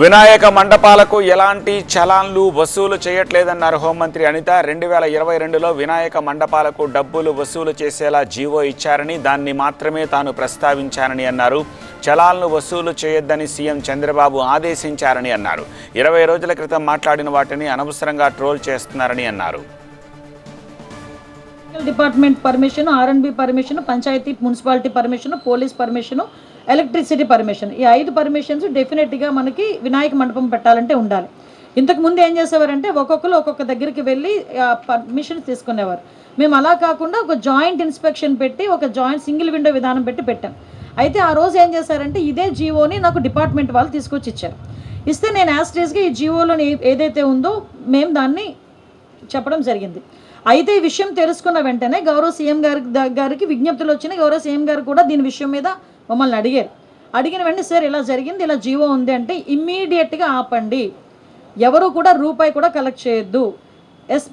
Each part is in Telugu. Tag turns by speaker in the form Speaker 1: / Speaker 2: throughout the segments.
Speaker 1: వినాయక మండపాలకు ఎలాంటి చలాన్లు వసూలు చేయట్లేదన్నారు హోంమంత్రి అనిత. రెండు వేల ఇరవై రెండులో వినాయక మండపాలకు డబ్బులు వసూలు చేసేలా జీవో ఇచ్చారని దాన్ని మాత్రమే తాను ప్రస్తావించానని అన్నారు. చలాన్లు వసూలు చేయొద్దని సీఎం చంద్రబాబు ఆదేశించారని అన్నారు. ఇరవై రోజుల క్రితం మాట్లాడిన వాటిని అనవసరంగా ట్రోల్ చేస్తున్నారని అన్నారు.
Speaker 2: Department permission R N B permission panchayat municipality permission police permission electricity permission. ఈ ఐదు పర్మిషన్స్ డెఫినెట్గా మనకి వినాయక మండపం పెట్టాలంటే ఉండాలి. ఇంతకుముందు ఏం చేసేవారంటే ఒక్కొక్కరు ఒక్కొక్క దగ్గరికి వెళ్ళి పర్మిషన్ తీసుకునేవారు. మేము అలా కాకుండా ఒక జాయింట్ ఇన్స్పెక్షన్ పెట్టి ఒక జాయింట్ సింగిల్ విండో విధానం పెట్టి పెట్టాం. అయితే ఆ రోజు ఏం చేశారంటే ఇదే జీవోని నాకు డిపార్ట్మెంట్ వాళ్ళు తీసుకొచ్చి ఇచ్చారు. ఇస్తే నేను యాస్టేజ్గా ఈ జీవోలోని ఏదైతే ఉందో మేము దాన్ని చెప్పడం జరిగింది. అయితే ఈ విషయం తెలుసుకున్న వెంటనే గౌరవ సీఎం గారి గారికి విజ్ఞప్తులు వచ్చినాయి. గౌరవ సీఎం గారు కూడా దీని విషయం మీద మమ్మల్ని అడిగారు. అడిగిన వెంటనే సార్ ఇలా జరిగింది ఇలా జీవో ఉంది అంటే ఇమ్మీడియట్గా ఆపండి. ఎవరు కూడా రూపాయి కూడా కలెక్ట్ చేయొద్దు. ఎస్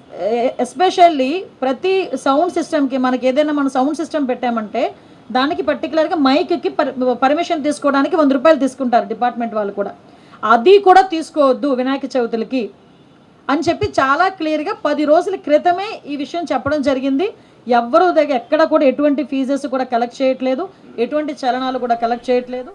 Speaker 2: ఎస్పెషల్లీ ప్రతి సౌండ్ సిస్టమ్కి మనకి ఏదైనా మనం సౌండ్ సిస్టమ్ పెట్టామంటే దానికి పర్టికులర్గా మైక్కి పర్మిషన్ తీసుకోవడానికి వంద రూపాయలు తీసుకుంటారు డిపార్ట్మెంట్ వాళ్ళు కూడా. అది కూడా తీసుకోవద్దు వినాయక చవితులకి అని చెప్పి చాలా క్లియర్గా పది రోజుల క్రితమే ఈ విషయం చెప్పడం జరిగింది. ఎవ్వరూ దగ్గర ఎక్కడ కూడా ఎటువంటి ఫీజెస్ కూడా కలెక్ట్ చేయట్లేదు. ఎటువంటి చలనాలు కూడా కలెక్ట్ చేయట్లేదు.